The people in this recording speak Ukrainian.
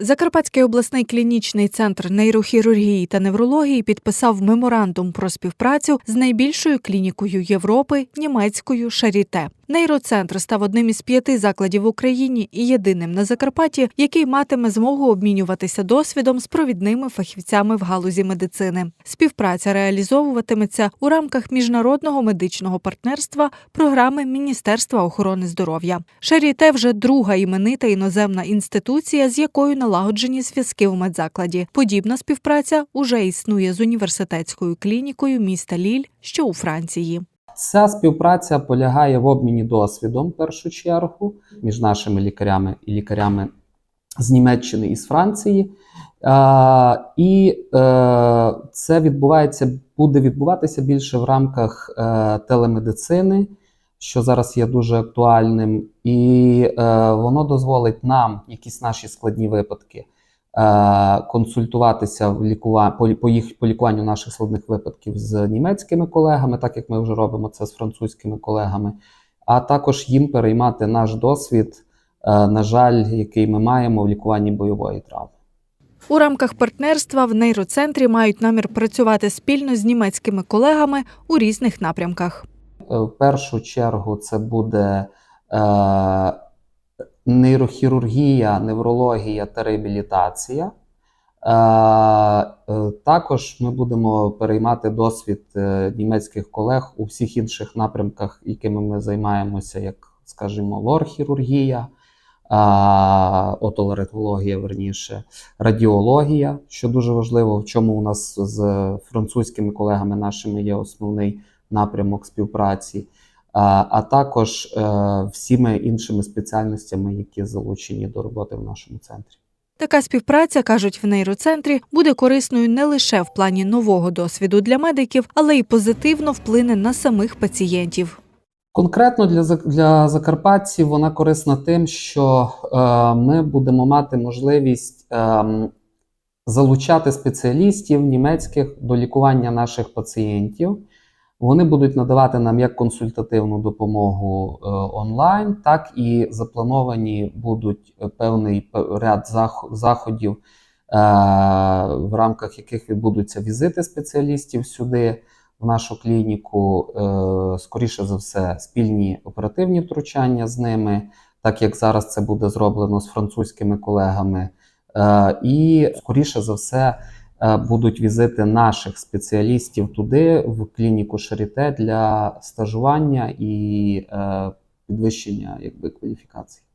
Закарпатський обласний клінічний центр нейрохірургії та неврології підписав меморандум про співпрацю з найбільшою клінікою Європи німецькою Шаріте. Нейроцентр став одним із п'яти закладів в Україні і єдиним на Закарпатті, який матиме змогу обмінюватися досвідом з провідними фахівцями в галузі медицини. Співпраця реалізовуватиметься у рамках міжнародного медичного партнерства програми Міністерства охорони здоров'я. Шаріте вже друга іменита іноземна інституція, з якою налагоджені зв'язки в медзакладі. Подібна співпраця уже існує з університетською клінікою міста Ліль, що у Франції. Ця співпраця полягає в обміні досвідом в першу чергу між нашими лікарями і лікарями з Німеччини і з Франції. Е, і е, це відбувається, буде відбуватися більше в рамках е, телемедицини, що зараз є дуже актуальним, і е, воно дозволить нам якісь наші складні випадки е, консультуватися в лікува... по, по, їх, по лікуванню наших складних випадків з німецькими колегами, так як ми вже робимо це з французькими колегами, а також їм переймати наш досвід, е, на жаль, який ми маємо в лікуванні бойової травми. У рамках партнерства в нейроцентрі мають намір працювати спільно з німецькими колегами у різних напрямках. Е, В першу чергу це буде е, нейрохірургія, неврологія та реабілітація. Е, е, також ми будемо переймати досвід німецьких колег у всіх інших напрямках, якими ми займаємося, як, скажімо, лор-хірургія, е, отоларингологія, верніше, радіологія, що дуже важливо, в чому у нас з французькими колегами нашими є основний напрямок співпраці, а, а також е, всіми іншими спеціальностями, які залучені до роботи в нашому центрі. Така співпраця, кажуть в нейроцентрі, буде корисною не лише в плані нового досвіду для медиків, але й позитивно вплине на самих пацієнтів. Конкретно для, для закарпатців вона корисна тим, що е, ми будемо мати можливість ем, залучати спеціалістів німецьких до лікування наших пацієнтів. Вони будуть надавати нам як консультативну допомогу е, онлайн, так і заплановані будуть е, певний ряд зах- заходів, е, в рамках яких відбудуться візити спеціалістів сюди в нашу клініку, скоріше за все, спільні оперативні втручання з ними, так як зараз це буде зроблено з французькими колегами. І скоріше за все будуть візити наших спеціалістів туди, в клініку Шаріте для стажування і е, підвищення якби, кваліфікації.